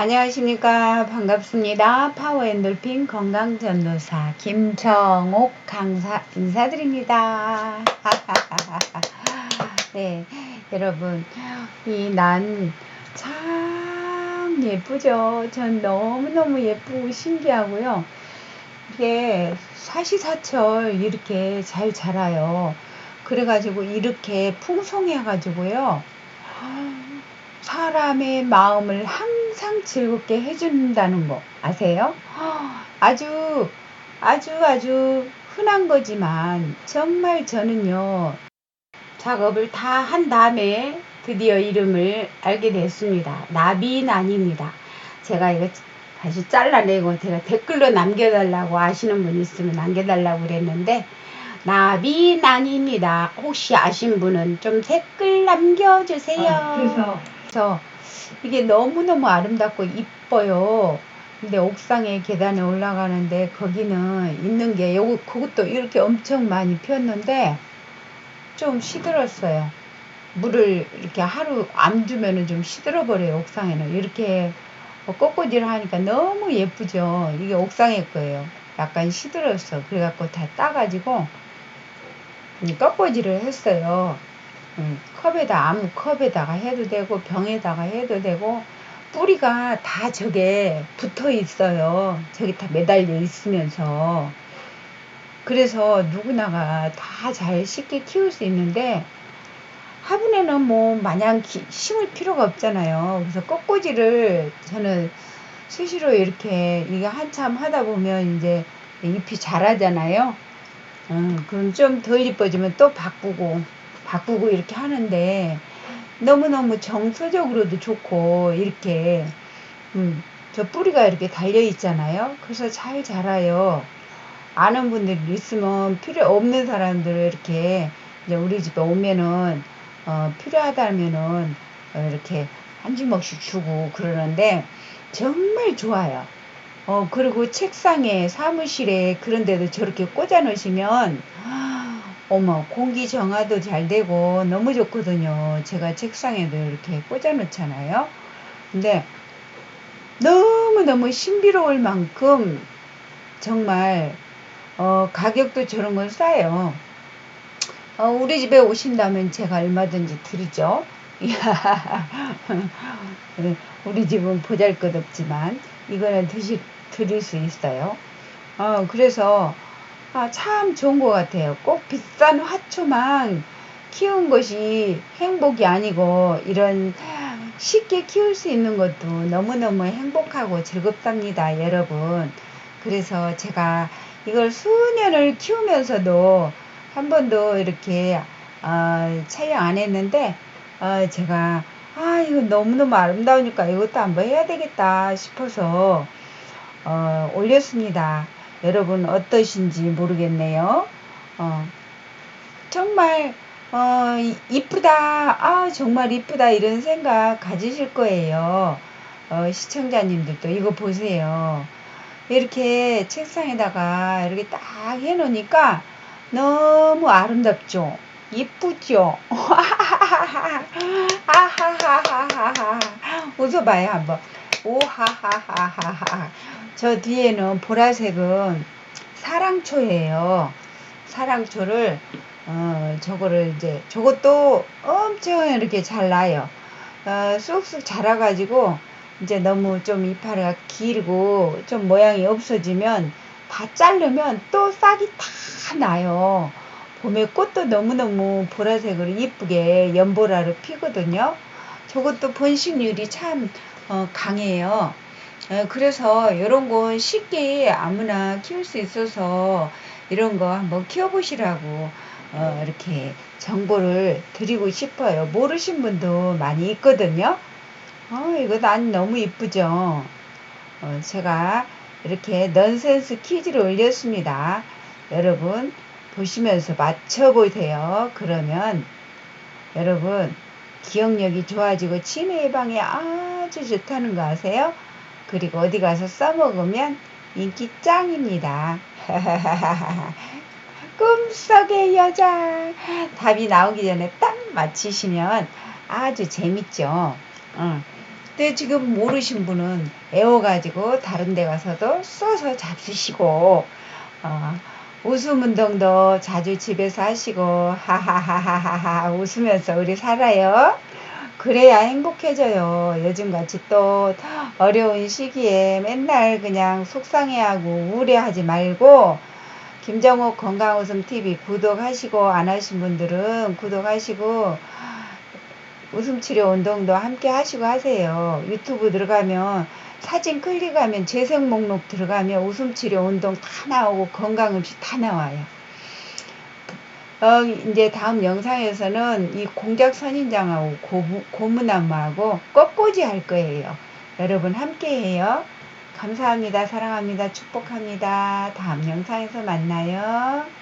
안녕하십니까. 반갑습니다. 파워엔돌핀 건강전도사 김정옥 강사 인사드립니다. 네 여러분. 이 난 참 예쁘죠? 전 너무너무 예쁘고 신기하고요. 이게 사시사철 이렇게 잘 자라요. 그래가지고 이렇게 풍성해 가지고요. 사람의 마음을 항상 즐겁게 해준다는 거 아세요? 아주 아주 아주 흔한 거지만 정말 저는요 작업을 다 한 다음에 드디어 이름을 알게 됐습니다. 나비난입니다. 제가 이거 다시 잘라내고 제가 댓글로 남겨달라고 아시는 분 있으면 남겨달라고 그랬는데 나비난입니다. 혹시 아신 분은 좀 댓글 남겨주세요. 아, 그래서 그래서 이게 너무너무 아름답고 이뻐요. 근데 옥상에 계단에 올라가는데 거기는 있는 게 요거 그것도 이렇게 엄청 많이 피었는데 좀 시들었어요. 물을 이렇게 하루 안 주면은 좀 시들어 버려요. 옥상에는 이렇게 꽃꽂이를 하니까 너무 예쁘죠. 이게 옥상에 거예요. 약간 시들었어. 그래갖고 다 따가지고 꽃꽂이를 했어요. 음, 컵에다 아무 컵에다가 해도 되고 병에다가 해도 되고 뿌리가 다 저게 붙어 있어요. 저기 다 매달려 있으면서 그래서 누구나가 다 잘 쉽게 키울 수 있는데 화분에는 뭐 마냥 기, 심을 필요가 없잖아요. 그래서 꽃꽂이를 저는 수시로 이렇게 이게 한참 하다 보면 이제 잎이 자라잖아요. 음, 그럼 좀 덜 이뻐지면 또 바꾸고 바꾸고 이렇게 하는데 너무너무 정서적으로도 좋고 이렇게 음, 저 뿌리가 이렇게 달려 있잖아요. 그래서 잘 자라요. 아는 분들이 있으면 필요 없는 사람들을 이렇게 이제 우리 집에 오면은 어, 필요하다면은 어, 이렇게 한 주먹씩 주고 그러는데 정말 좋아요. 어, 그리고 책상에 사무실에 그런 데도 저렇게 꽂아 놓으시면 어머 공기 정화도 잘 되고 너무 좋거든요. 제가 책상에도 이렇게 꽂아 놓잖아요. 근데 너무너무 신비로울 만큼 정말 어, 가격도 저런 건 싸요. 어, 우리 집에 오신다면 제가 얼마든지 드리죠. 우리 집은 보잘 것 없지만 이거는 드시, 드릴 수 있어요. 어, 그래서 아, 참 좋은 것 같아요. 꼭 비싼 화초만 키운 것이 행복이 아니고 이런 쉽게 키울 수 있는 것도 너무너무 행복하고 즐겁답니다, 여러분. 그래서 제가 이걸 수년을 키우면서도 한 번도 이렇게 어, 촬영 안 했는데 어, 제가 아 이거 너무너무 아름다우니까 이것도 한번 해야 되겠다 싶어서 어, 올렸습니다. 여러분 어떠신지 모르겠네요. 어, 정말 어, 이쁘다. 아, 정말 이쁘다. 이런 생각 가지실 거예요. 어, 시청자님들도 이거 보세요. 이렇게 책상에다가 이렇게 딱 해놓으니까 너무 아름답죠? 이쁘죠? 아하하하하하. 웃어봐요, 한번. 오하하하하하. 저 뒤에는 보라색은 사랑초예요. 사랑초를 어 저거를 이제 저것도 엄청 이렇게 잘 나요. 어, 쑥쑥 자라가지고 이제 너무 좀 이파리가 길고 좀 모양이 없어지면 다 자르면 또 싹이 다 나요. 봄에 꽃도 너무너무 보라색으로 이쁘게 연보라로 피거든요. 저것도 번식률이 참 어, 강해요. 어, 그래서 이런 건 쉽게 아무나 키울 수 있어서 이런 거 한번 키워보시라고 어, 이렇게 정보를 드리고 싶어요. 모르신 분도 많이 있거든요. 어, 이거 난 너무 이쁘죠? 어, 제가 이렇게 넌센스 퀴즈를 올렸습니다. 여러분 보시면서 맞춰보세요. 그러면 여러분 기억력이 좋아지고 치매 예방에 아주 좋다는 거 아세요? 그리고 어디 가서 써먹으면 인기 짱입니다. 꿈속의 여자. 답이 나오기 전에 딱 맞히시면 아주 재밌죠. 응. 근데 지금 모르신 분은 애워가지고 다른 데 가서도 써서 잡수시고 어, 웃음 운동도 자주 집에서 하시고 하하하하하 웃으면서 우리 살아요. 그래야 행복해져요. 요즘같이 또 어려운 시기에 맨날 그냥 속상해하고 우울해하지 말고 김정욱 건강웃음TV 구독하시고 안 하신 분들은 구독하시고 웃음치료 운동도 함께 하시고 하세요. 유튜브 들어가면 사진 클릭하면 재생 목록 들어가면 웃음치료 운동 다 나오고 건강 음식 다 나와요. 어, 이제 다음 영상에서는 이 공작 선인장하고 고무, 고무나무하고 꽃꽂이 할 거예요. 여러분 함께 해요. 감사합니다. 사랑합니다. 축복합니다. 다음 영상에서 만나요.